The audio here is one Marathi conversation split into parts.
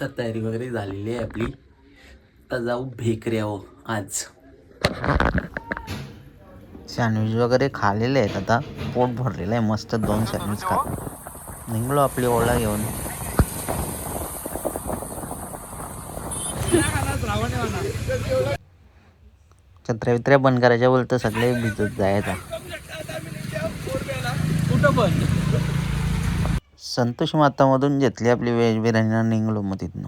तर तयारी वगैरे झालेली आहे आपली. तर जाऊ भेकऱ्यावर आज. सँडविच वगैरे खाल्लेले आहेत आता. पोट भरलेलं आहे मस्त दोन सँडविच खा. निघलो आपली ओळा घेऊन. छत्र्या वित्र्या बंद करायच्या बोलतं सगळे भिजत जायचा. कुठं पण? संतोष मातामधून घेतली आपली बिर्याणी निघलो मग तिथनं.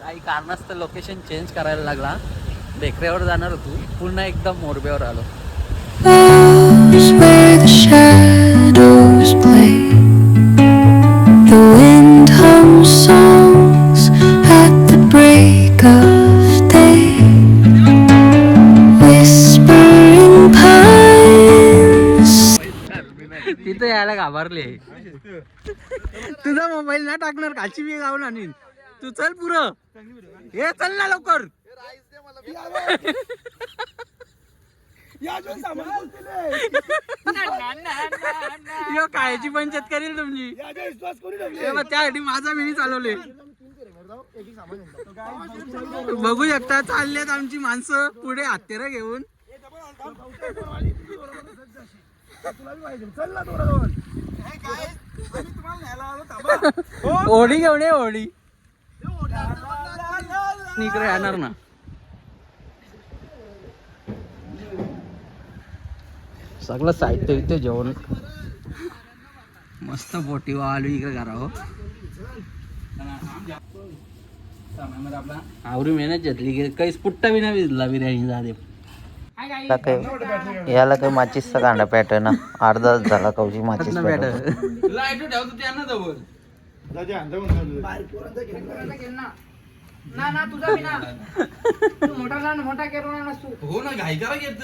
काही कारणास्तव लोकेशन चेंज करायला लागला. बेकऱ्यावर जाणार होतो. पुन्हा एकदा मोरब्यावर आलो. तिथं यायला घाबरले तुझा मोबाईल ना टाकणार काची मी गावून आणीन. तू चल पुरं. हे चल ना लवकर. यो कायची पंचायत करेल तुमची. हे बघ, त्यासाठी माझा मिनी चालवले. बघू शकता चाललेत आमची माणसं. पुढे हत्यारं घेऊन. होडी घेऊन ये होडी इकडे येणार ना. सगळं साहित्य इथे जेवण. मस्त बोटी आलो इकडे करा हो. आवरी मेहनत घेतली की काही पुट्टा बी नाही भिजला बिर्याणी झाले. याला काय याला काय माचीसचा कांदा पॅटर्न अर्धा झाला कवची माचीस pattern. लाइट ठेवतो त्यांना जवळ. हो ना घाई करा घेत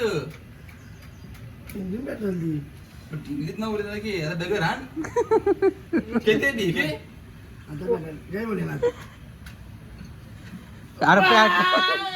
टिंगलीत ना उडे की याला दगड आण किती ठीक आहे अरे पॅट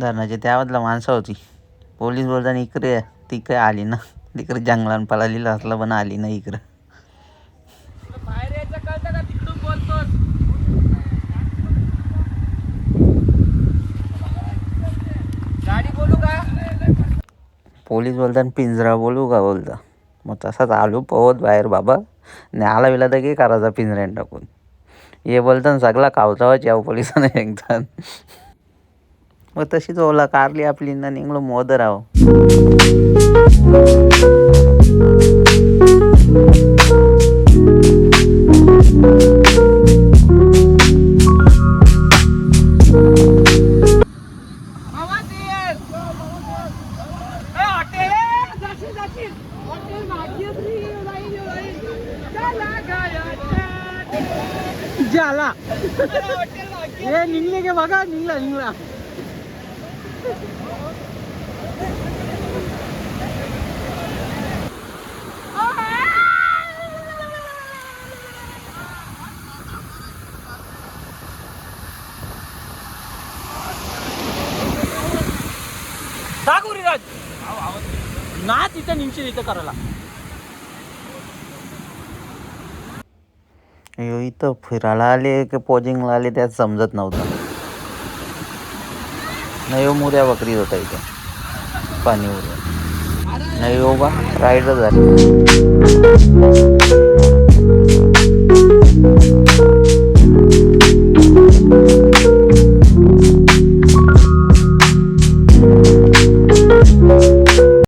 धरणाच्या त्या बाजूला माणसं होती. पोलीस बोलताना इकडे ये. ती काय आली ना. तिकडे जंगलान पळाली असला पण आली ना इकडं. का? का? पोलीस बोलताना पिंजरा बोलू का बोलता? मग तसाच आलो पवत बाहेर बाबा. न्यायला विला तर काय करायचा पिंजऱ्याने टाकून. हे बोलताना सगळा कावचावाच यावं पोलिसाने एकदा. मग तशीच ओला कारली आपली ना निघलो मोदर आहो झाला हे निघले गे बघा निघला निघला. ना तिथं निमशी इथं करायला. इथं फिरायला आले की पॉजिंगला आले त्यात समजत नव्हतं. नाही हो मुऱ्या बकरी होता इथे. पाणी उऱ्या नाही हो बा